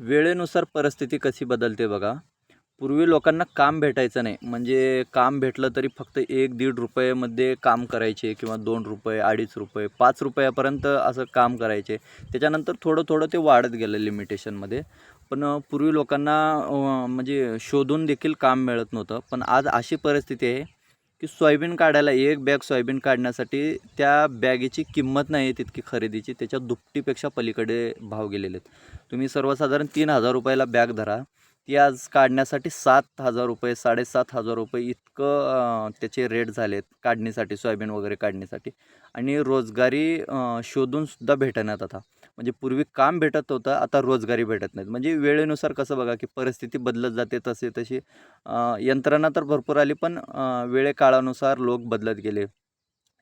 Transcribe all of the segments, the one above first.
वेळेनुसार परिस्थिती कशी बदलते बघा. पूर्वी लोकांना काम भेटायचं नाही. म्हणजे काम भेटलं तरी फक्त एक दीड रुपयामध्ये काम करायचे किंवा दोन रुपये अडीच रुपये पाच रुपयापर्यंत असं काम करायचे. त्याच्यानंतर थोडं थोडं ते वाढत गेलं लिमिटेशनमध्ये पण पूर्वी लोकांना म्हणजे शोधून देखील काम मिळत नव्हतं. पण आज अशी परिस्थिती आहे की सोयाबीन काढायला एक बॅग सोयाबीन काढण्यासाठी त्या बॅगेची किंमत नाही आहे तितकी खरेदीची. त्याच्या दुपटीपेक्षा पलीकडे भाव गेलेले आहेत. तुम्ही सर्वसाधारण तीन हजार रुपयाला बॅग धरा. ती आज काढण्यासाठी सात हजार रुपये साडेसात हजार रुपये इतकं त्याचे रेट झाले आहेत काढणीसाठी सोयाबीन वगैरे काढण्यासाठी आणि रोजगारी शोधूनसुद्धा भेटण्यात आता. म्हणजे पूर्वी काम भेटत होतं आता रोजगारी भेटत नाहीत. म्हणजे वेळेनुसार कसं बघा की परिस्थिती बदलत जाते तसे तशी यंत्रणा तर भरपूर आली पण वेळेकाळानुसार लोक बदलत गेले.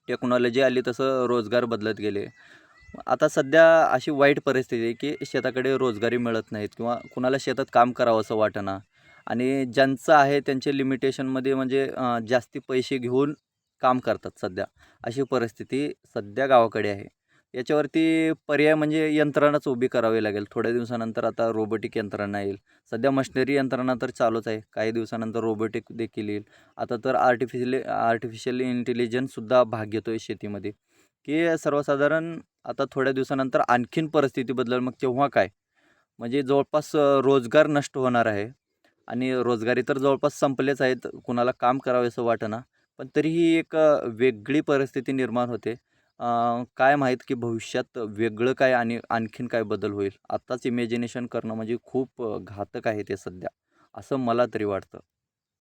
टेक्नॉलॉजी आली तसं रोजगार बदलत गेले. आता सध्या अशी वाईट परिस्थिती आहे की शेताकडे रोजगारी मिळत नाहीत किंवा कुणाला शेतात काम करावं असं वाटेना. आणि ज्यांचं आहे त्यांचे लिमिटेशनमध्ये म्हणजे जास्ती पैसे घेऊन काम करतात सध्या. अशी परिस्थिती सध्या गावाकडे आहे. याच्यावरती पर्याय म्हणजे यंत्रणाच उभी करावी लागेल. थोड्या दिवसानंतर आता रोबोटिक यंत्रणा येईल. सध्या मशिनरी यंत्रणा तर चालूच आहे. काही दिवसानंतर रोबोटिक देखील येईल. आता तर आर्टिफिशियल आर्टिफिशियल इंटेलिजन्ससुद्धा भाग घेतो आहे शेतीमध्ये. की सर्वसाधारण आता थोड्या दिवसानंतर आणखीन परिस्थिती बदलेल. मग तेव्हा काय? म्हणजे जवळपास रोजगार नष्ट होणार आहे. आणि रोजगारी तर जवळपास संपलेच आहेत. कुणाला काम करावे असं वाटेना. पण तरीही एक वेगळी परिस्थिती निर्माण होते. काय माहीत की भविष्यात वेगळं काय आणि आणखीन काय बदल होईल. आत्ताच इमॅजिनेशन करणं म्हणजे खूप घातक आहे ते सध्या. असं मला तरी वाटतं.